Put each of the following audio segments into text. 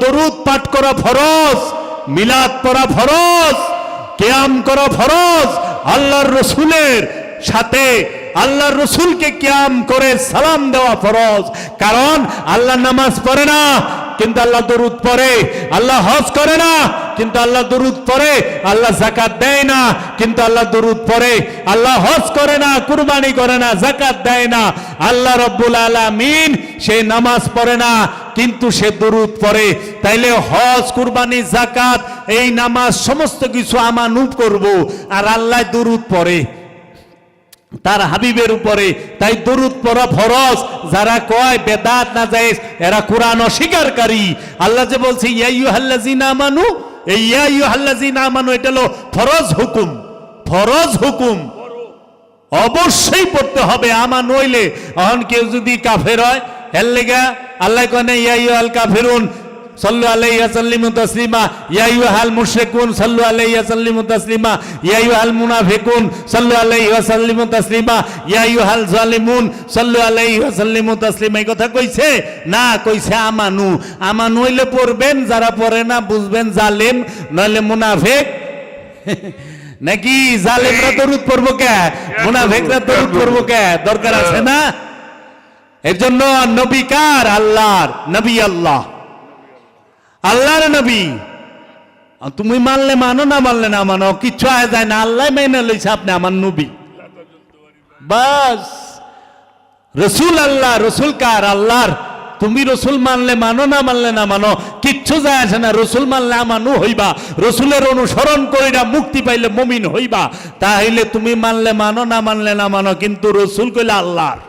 দরুদ পাঠ করা ফরজ মিলাদ পড়া ফরজ কেয়াম করা ফরজ আল্লাহর রসুলের সাথে আল্লাহর রসুলকে কিয়াম করে সালাম দেওয়া ফরজ। কারণ আল্লাহ নামাজ পড়ে না, কিন্তু আল্লাহ দরুদ পড়ে। আল্লাহ হজ করে না, কিন্তু আল্লাহ দরুদ পড়ে। আল্লাহ জাকাত দেয় না, কিন্তু আল্লাহ দরুদ পড়ে। আল্লাহ হজ করে না, কুরবানি করে না জাকাত দেয় না। আল্লাহ রব্বুল আলামিন সে নামাজ পড়ে না, কিন্তু সে দরুদ পড়ে। তাইলে হজ, কুরবানি জাকাত এই নামাজ, সমস্ত কিছু আমানুপ করব। আর আল্লাহ দরুদ পড়ে। তার হাবিবের উপরে, তাই দরুদ পড়া ফরজ। যারা কয়, বেদাত না যায় এরা কোরআন অস্বীকারী। আল্লাহ যে বলছে ইয়াইয়ু হাল্লাজিনা আমানু এই ইয়াইয়ু হাল্লাজিনা আমানু, এটা হলো ফরজ হুকুম ফরজ হুকুম। অবশ্যই পড়তে হবে আমা নইলে। অহন কেউ যদি কাফের হয়, এর লেগা আল্লাহ কনে ইয়াইয়ু আল কাফিরুন সাল্লু আলাইহি সাল্লিমু তাসলিমা। ইয়া আইয়ুহাল মুশরিকুন, সাল্লু আলাইহি সাল্লিমু তাসলিমা। ইয়া আইয়ুহাল মুনাফিকুন, সাল্লু আলাইহি সাল্লিমু তাসলিমা। ইয়া আইয়ুহাল জালিমুন, সাল্লু আলাইহি সাল্লিমু তাসলিমা। এই কথা কইছে? না, কইছে আমানু। আমানু হইলে পড়বেন, যারা পড়ে না বুঝবেন জালিম, নইলে মুনাফিক। নাকি জালিমরা দরুদ পড়ব কে? মুনাফিকরা দরুদ পড়ব কে? দরকার আছে না? এর জন্য নবী কার? আল্লাহর। নবী আল্লাহ। আল্লাহর নবী। তুমি মানলে মানো, না মানলে না মানো কিচ্ছু আয় যায় না, আল্লাহ মেনে লইছে আপনি আমার নবী। বাস। রসুল আল্লাহ, রসুল কার? আল্লাহর। তুমি রসুল মানলে মানো, না মানলে না মানো, কিচ্ছু যায় আসে না, রসুল মানলে আমানু হইবা। রসুলের অনুসরণ কইরা মুক্তি পাইলে মমিন হইবা। তাহলে তুমি মানলে মানো, না মানলে না মানো, কিন্তু রসুল কইলে আল্লাহর।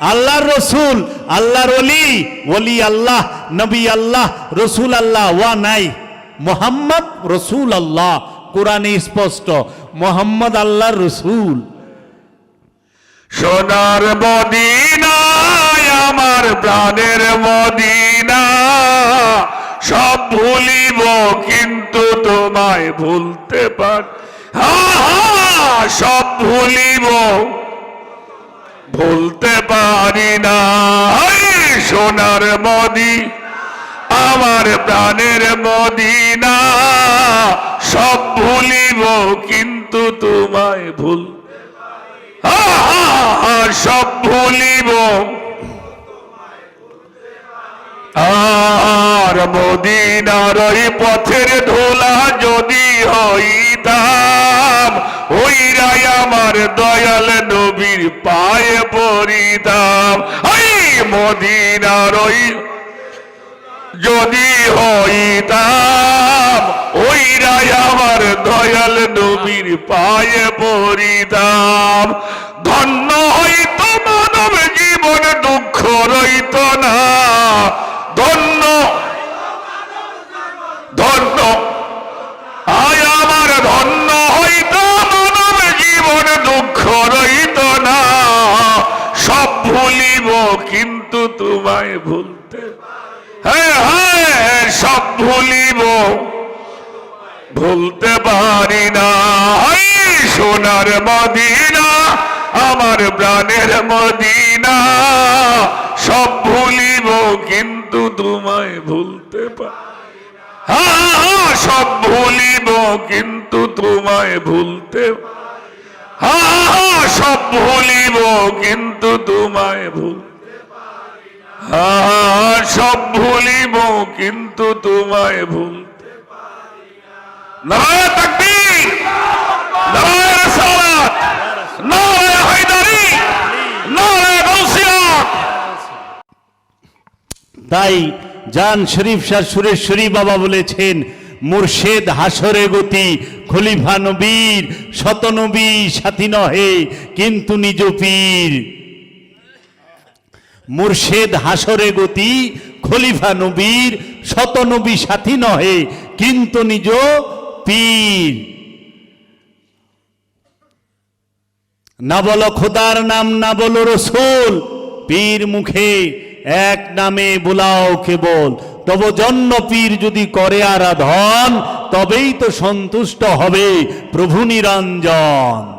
আল্লাহর রসুল, আল্লাহর অলি ওলি আল্লাহ, নবী আল্লাহ, রসুল আল্লাহ, ওয়া নাই। মোহাম্মদ রসুল আল্লাহ কোরআনে স্পষ্ট। মোহাম্মদ আল্লাহর রসুল। সোনার মদিনায়, আমার প্রাণের মদিনা সব ভুলিব, কিন্তু তোমায় ভুলতে পার। সব ভুলিব। ভুলতে পারি না। সোনার মদি, আমার প্রাণের মদিনা। সব ভুলিব কিন্তু তোমায় ভুল। সব ভুলিব আর মদিনার ওই পথের ধোলা যদি হইতাম ওইরাই আমার দয়াল নবীর পায়ে পড়িতাম। এই মদিনার ওই যদি হইতাম ওইরাই আমার দয়াল নবীর পায়ে পড়িতাম। ধন্য হইত মানব জীবন, দুঃখ রইত না। ধন্য। ধন্য। আয় আমার ধন্য হইত মানব জীবন দুঃখ রইত না। সব ভুলিব, কিন্তু তোমায় ভুলতে হ্যাঁ হ্যাঁ সব ভুলিব। ভুলতে পারি না। সোনার মদিনা, আমার প্রাণের মদিনা। সব ভুলিব, কিন্তু তোমায় ভুলতে সব ভুলিব, কিন্তু তোমায় ভুলতে সব ভুলিব, কিন্তু তোমায় ভুল সব ভুলিব, কিন্তু তোমায় ভুলতে নারায় তাকবীর! তাই জান শরীফ শাহ সুরেশ্বরী বাবা বলেছেন, মুর্শেদ হাসরে গতি, খলিফা নবীর শত নবী সাথী নহে, কিন্তু নিজ পীর। মুর্শেদ হাসরে গতি, খলিফা নবীর শত নবী সাথী নহে, কিন্তু নিজ পীর। না বলো খোদার নাম, না বলো রসুল, পীর মুখে এক নামে বোলাও কেবল। তব জন্য পীর যদি করে আরাধন, তবেই তো সন্তুষ্ট হবে প্রভু নিরঞ্জন।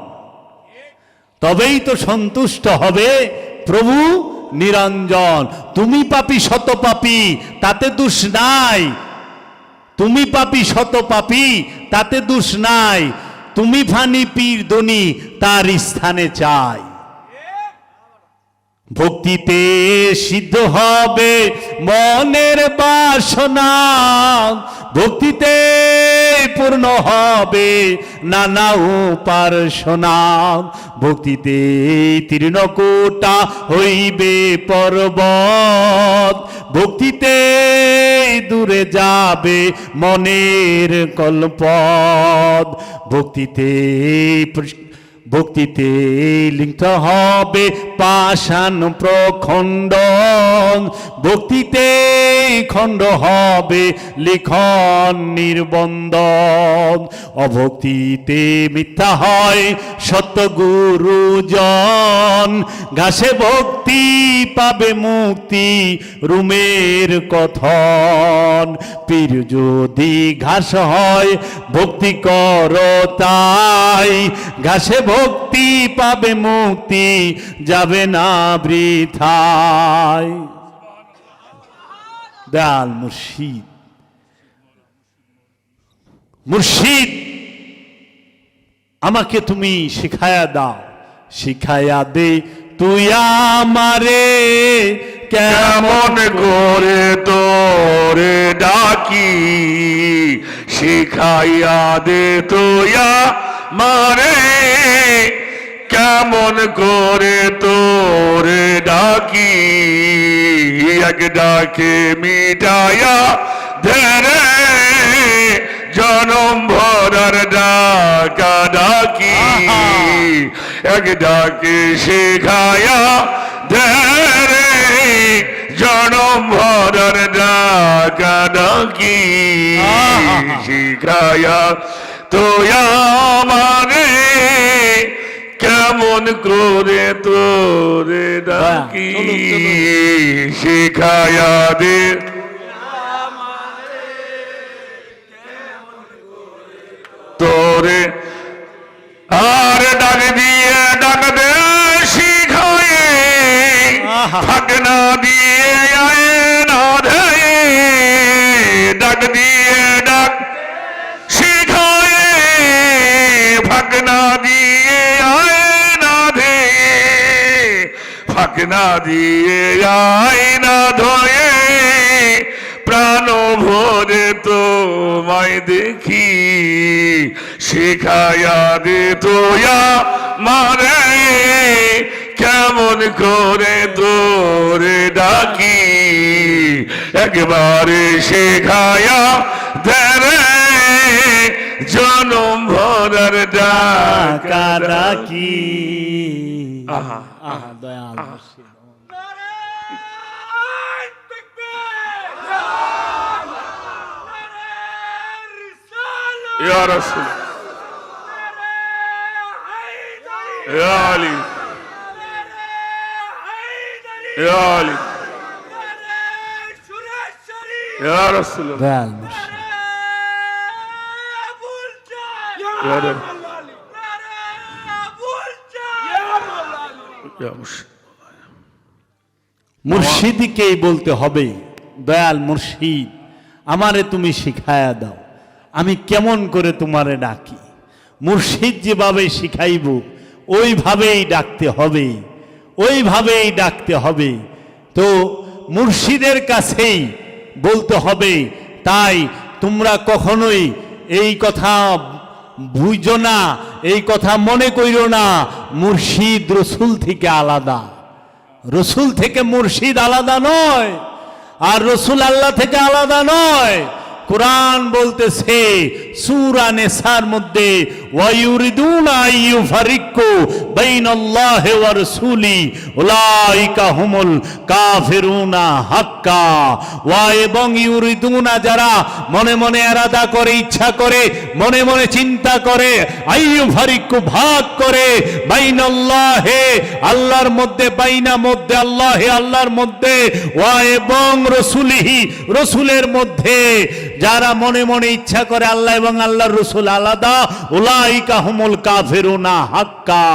তবেই তো সন্তুষ্ট হবে প্রভু নিরঞ্জন। তুমি পাপি, শত পাপি, তাতে দুষ নাই। তুমি পাপি, শত পাপি, তাতে দুষ নাই। তুমি ফানি পীর দনি তার স্থানে চাই। ভক্তিতে সিদ্ধ হবে মনের বাসনা। ভক্তিতে পূর্ণ হবে নানা উপাসনা ভক্তিতে তৃণকোটা হইবে পর্বত। ভক্তিতে দূরে যাবে মনের কল্পদ ভক্তিতে ভক্তিতে লিঙ্গ হবে পাষাণ প্রখণ্ড। ভক্তিতে খণ্ড হবে লিখন নির্বন্ধ। অভক্তিতে মিথ্যা হয় সত্য গুরুজন ঘাসে ভক্তি পাবে মুক্তি রুমের কথন। পীর যদি ঘাস হয়, ভক্তি কর তাই। ঘাসে ভক্তি পাবে, মুক্তি যাবে না বৃথায়। মুর্শিদ। মুর্শিদ, আমাকে তুমি শিখায়া দাও। শিখায়া দে, তুই আমারে কেমন করে তোরে ডাকি? শিখাইয়া দে তোয়া মারে কেমন করে তোরে ডাকি? এক ডাকে মিটায়া ধরে জনম ভরার ডাকা ডাকি। এক ডাকে শেখায়া ধরে জনম ভরার ডাকা ডাকি। শিখায়া তোয়া মানে কেমন করে তোরে ডাকি চলুন, চলুন। শিখায়া দে দিয়ে আয় না ধয়ে প্রাণ ভরে তোমায় দেখি শিখায়া দে তোয়া মারে কেমন করে তোরে ডাকি একবারে শেখায়া দেরে জনম ভরার ডাকা ডাকা। আহা, আহা দয়াল। ইয়া রাসূল। ইয়া আলী। ইয়া আলী। ইয়া রাসূল দয়াল মুর্শিদ। ইয়া ইয়া মুর্শিদ। মুর্শিদকেই বলতে হবে দয়াল মুর্শিদ আমারে তুমি শিখায়া দাও। আমি কেমন করে তোমারে ডাকি? মুর্শিদ যেভাবে শিখাইব, ওইভাবেই ডাকতে হবে। ওইভাবেই ডাকতে হবে। তো মুর্শিদের কাছেই বলতে হবে, তাই তোমরা কখনোই এই কথা বুঝো না, এই কথা মনে কইরো না, মুর্শিদ রসুল থেকে আলাদা। রসুল থেকে মুর্শিদ আলাদা নয়, আর রসুল আল্লাহ থেকে আলাদা নয়। কোরআন বলতেছে, সূরা নেসার মধ্যে, ওয়ায়ুরিদুনা আইয়ুফারিকু বাইনাল্লাহি ওয়া রাসূলি, উলাইকা হুমুল কাফিরুনা হাক্কা। ওয়া এবং ইউরিদুনা যারা মনে মনে এরাদা করে, ইচ্ছা করে, মনে মনে চিন্তা করে আইয়ুফারিকু ভাগ করে, বাইনাল্লাহে আল্লাহর মধ্যে, বাইনা মধ্যে, আল্লাহে আল্লাহর মধ্যে, ওয়া এবং রসুলিহি, রসুলের মধ্যে। যারা মনে মনে ইচ্ছা করে আল্লাহ এবং আল্লাহর রসুল আলাদা, উলাইকা হুমুল কাফিরুনা হাক্কা।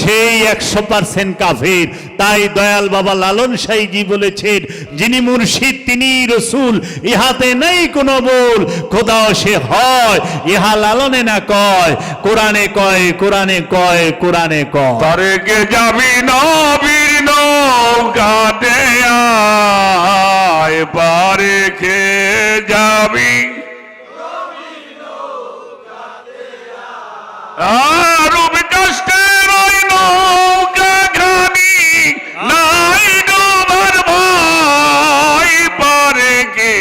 সেই একশো পার্সেন্ট কাফির। তাই দয়াল বাবা লালন সাইজি বলেছেন, যিনি মুর্শিদ তিনি রসুল, ইহাতে নেই কোনো বল খোদাও সে হয়, ইহা লালনে না কয়, কোরআনে কয় কোরআনে কয় কোরআনে কয়। তারেকে যাবি নবীর কে যাবি। আর কষ্টের নৌকা খানি নাই ডোবার পারে কে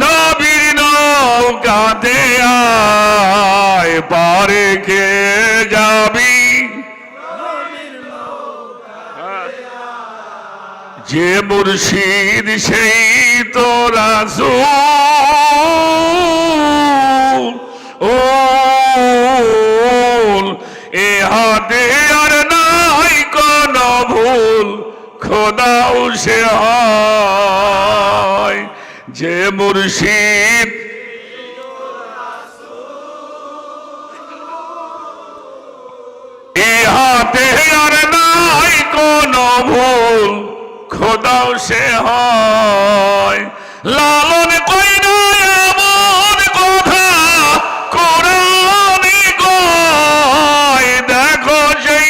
নবীর নৌকাতে আয় পারে কে মুর্শিদ সেই তোরা ও, এ হাতে আর নাই কোন ভুল। খোদাও সে হয় যে মুর্শিদ খোদাও সে হয়। লালন কই এমন কথা কোরআনি কয় দেখো সেই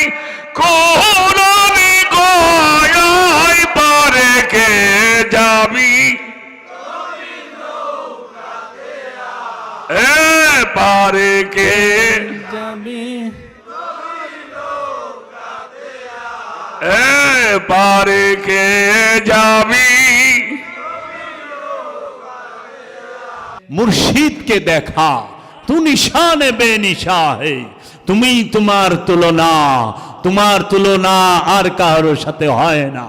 কোরআনি কয় পারে কে যাবি? এ পারে কে এ পারে কে যাবি? মুর্শিদকে দেখা, তু নিশানে বে নিশা হে তুমি তোমার তুলনা তোমার তুলনা আর কারোর সাথে হয় না।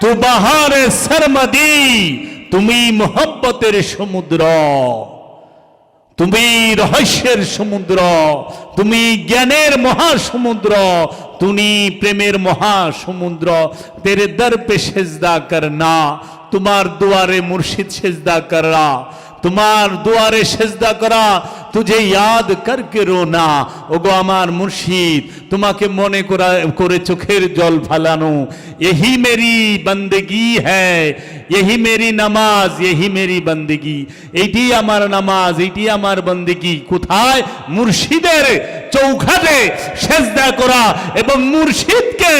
তু বাহারে সরমদি, তুমি মোহব্বতের সমুদ্র। তুমি রহস্যের সমুদ্র, তুমি জ্ঞানের মহাসমুদ্র, তুমি প্রেমের মহাসমুদ্র। তেরে দর পে সেজদা করনা, তোমার দুয়ারে মুর্শিদ সেজদা করা তোমার দুয়ারে সেজদা করা তুঝে ইয়াদ করকে রোনা ওগো আমার মুর্শিদ তোমাকে মনে করা করে চোখের জল ফালানো এহি মেরি বন্দগি হ্যায় এহি মেরি নামাজ এহি মেরি বন্দেগি এইটি আমার নামাজ এইটি আমার বন্দগি কোথায় মুর্শিদের চৌখাটে সেজদা করা এবং মুর্শিদকে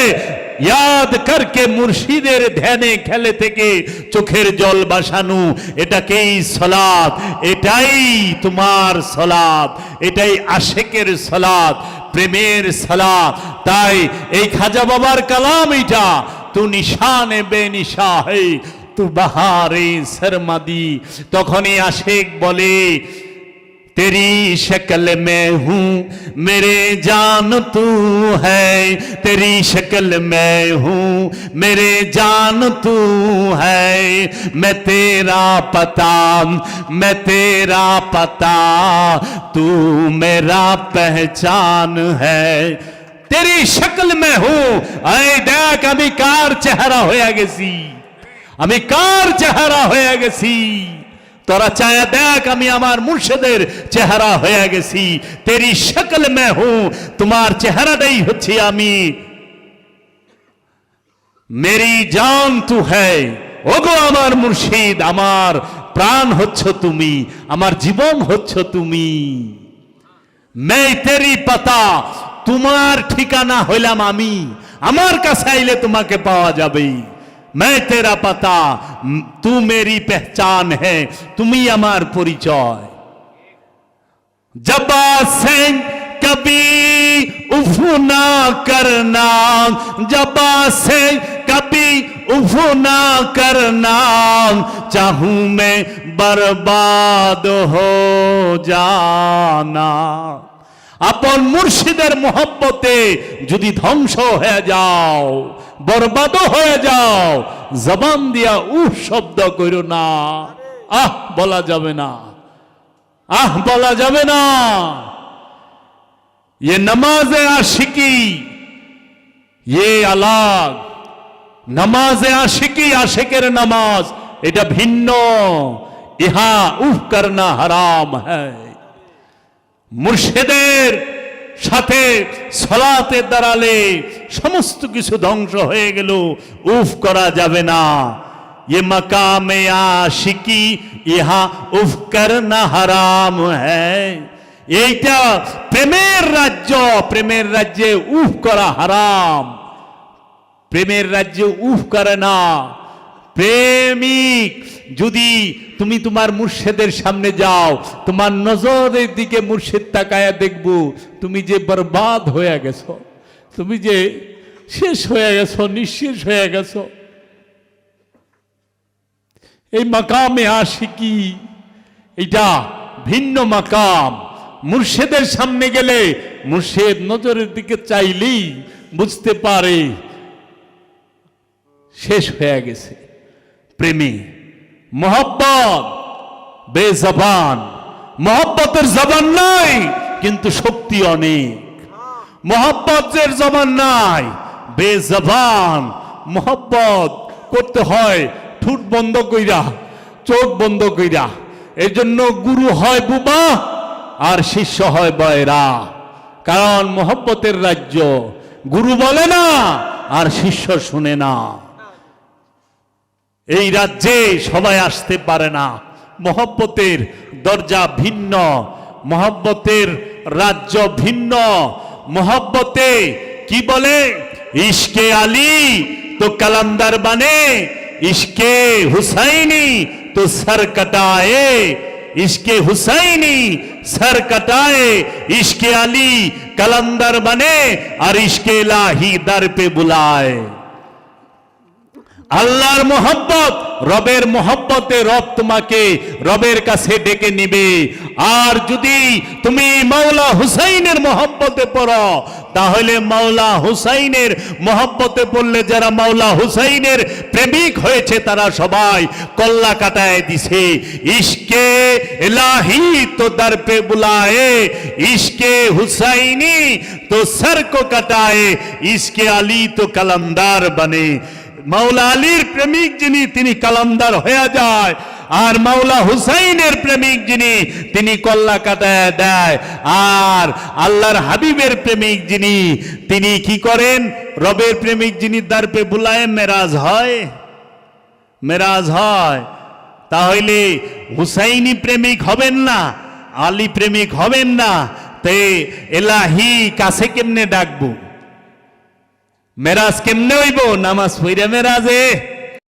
ইয়াদ করকে মুর্শিদের ধ্যানে খেলে থেকে চোখের জল বাসানো এটাকেই সলাদ এটাই তোমার সলাদ এটাই আশেকের সলাদ প্রেমের সালাদ তাই এই খাজা বাবার কালাম এটা তু নিশানে বে নিশা তু বাহারে সরমাদি। তখনই আশেক বলে तेरी शक्ल में हूँ, मेरे जान तू है। तेरी शक्ल में हूँ, मेरे जान तू है। मैं तेरा पता, मैं तेरा पता, तू मेरा पहचान है। तेरी शक्ल में हूँ। ऐ देख कार चेहरा होया गेसी अमिकार चेहरा होया गेसी তোরা চায়া দেখ, আমি আমার মুর্শিদের চেহারা হয়ে গেছি। তেরি সকল মে হু, তোমার চেহারাটাই হচ্ছি আমি। মেরি জান তু হ্যায়, ওগো আমার মুর্শিদ, আমার প্রাণ হচ্ছ তুমি, আমার জীবন হচ্ছ তুমি। মেই তেরি পাতা, তোমার ঠিকানা হইলাম আমি, আমার কাছে আইলে তোমাকে পাওয়া যাবেই। मैं तेरा पता तू मेरी पहचान है তুমি আমার পরিচয় जबा से कभी उफ ना करना जबा से कभी उफ ना करना चाहूं मैं बर्बाद हो जाना আপন মুর্শিদের মোহব্বতে যদি ধ্বংস হয়ে যাও বরবাদ হয়ে যাও জবান দিয়া উহ শব্দ করো না আহ বলা যাবে না আহ বলা যাবে না ये नमाज आशिकी ये আলাগ নামাজে আশিকি আশেকের নামাজ এটা ভিন্ন ইহা উহ করনা হারাম হ্যায় মুর্শিদের সাথে সলাতে দাঁড়ালে সমস্ত কিছু ধ্বংস হয়ে গেল উফ করা যাবে না ये मकाम आशिकी ইহা উফ করনা হারাম হ্যায় এইটা প্রেমের রাজ্য প্রেমের রাজ্যে উফ করা হারাম প্রেমের রাজ্যে উফ করে না প্রেমিক, যদি তুমি তোমার মুর্শেদের সামনে যাও, তোমার নজরের দিকে মুর্শেদ তাকায়া দেখব, তুমি যে বরবাদ হয়ে গেছো, তুমি যে শেষ হয়ে গেছো, নিঃশেষ হয়ে গেছো। এই মাকামে আশিকি এটা ভিন্ন মাকাম। মুর্শেদের সামনে গেলে মুর্শেদ নজরের দিকে চাইলেই বুঝতে পারে, শেষ হয়ে গেছে। প্রেমী। মোহব্বত, বেজবান। মোহব্বতের জবান নাই, কিন্তু শক্তি অনেক। মোহব্বতের জবান নাই, বেজবান। মোহব্বত করতে হয়, ঠুট বন্ধ কইরা, চোখ বন্ধ কইরা। এই জন্য গুরু হয় বুবা, আর শিষ্য হয় বয়রা। কারণ মোহব্বতের রাজ্য, গুরু বলে না, আর শিষ্য শুনে না। এই রাজ্যে সবাই আসতে পারে না। মহব্বতের দরজা ভিন্ন, মহব্বতের রাজ্য ভিন্ন। মহব্বতে কি বলে? ইশকে আলী তো কালান্দার বানে, ইশকে হুসাইনি তো সর কটায়ে, ইশকে হুসাইনি সর কটায়ে, ইশকে আলী কলন্দর বনে আর ইশকে লাহি দর পে বুলায়। আল্লাহর মোহব্বত, রবের মোহব্বতে রব তোমাকে রবের কাছে ডেকে নিবে। আর যদি তুমি মাওলা হুসাইনের মোহব্বতে পড়ো, তাহলে মাওলা হুসাইনের মোহব্বতে পড়লে যারা মাওলা হুসাইনের প্রেমিক হয়েছে, তারা সবাই কল্লা কাটায় দিছে। ইশকে এলাহি তো দর পে বুলায়ে, ইশকে হুসাইনি তো সর কো কাটায়, ইশকে আলী তো কলমদার বনে। মাওলা আলীর প্রেমিক যিনি, তিনি কালামদার হয়ে যায়। আর মাওলা হুসাইনের প্রেমিক যিনি, তিনি কল্লা কাটায় দেয়। আর আল্লাহর হাবিবের প্রেমিক যিনি, তিনি কি করেন? রবের প্রেমিক যিনি দারপে বুলায় মেরাজ হয়। মেরাজ হয়। তাহলে হুসাইনি প্রেমিক হবেন না, আলী প্রেমিক হবেন না। তে এলাহি কাছে কেমনে ডাকবো? মেরাজ কেমনে হইব? নামাজ পইরা মেরাজে।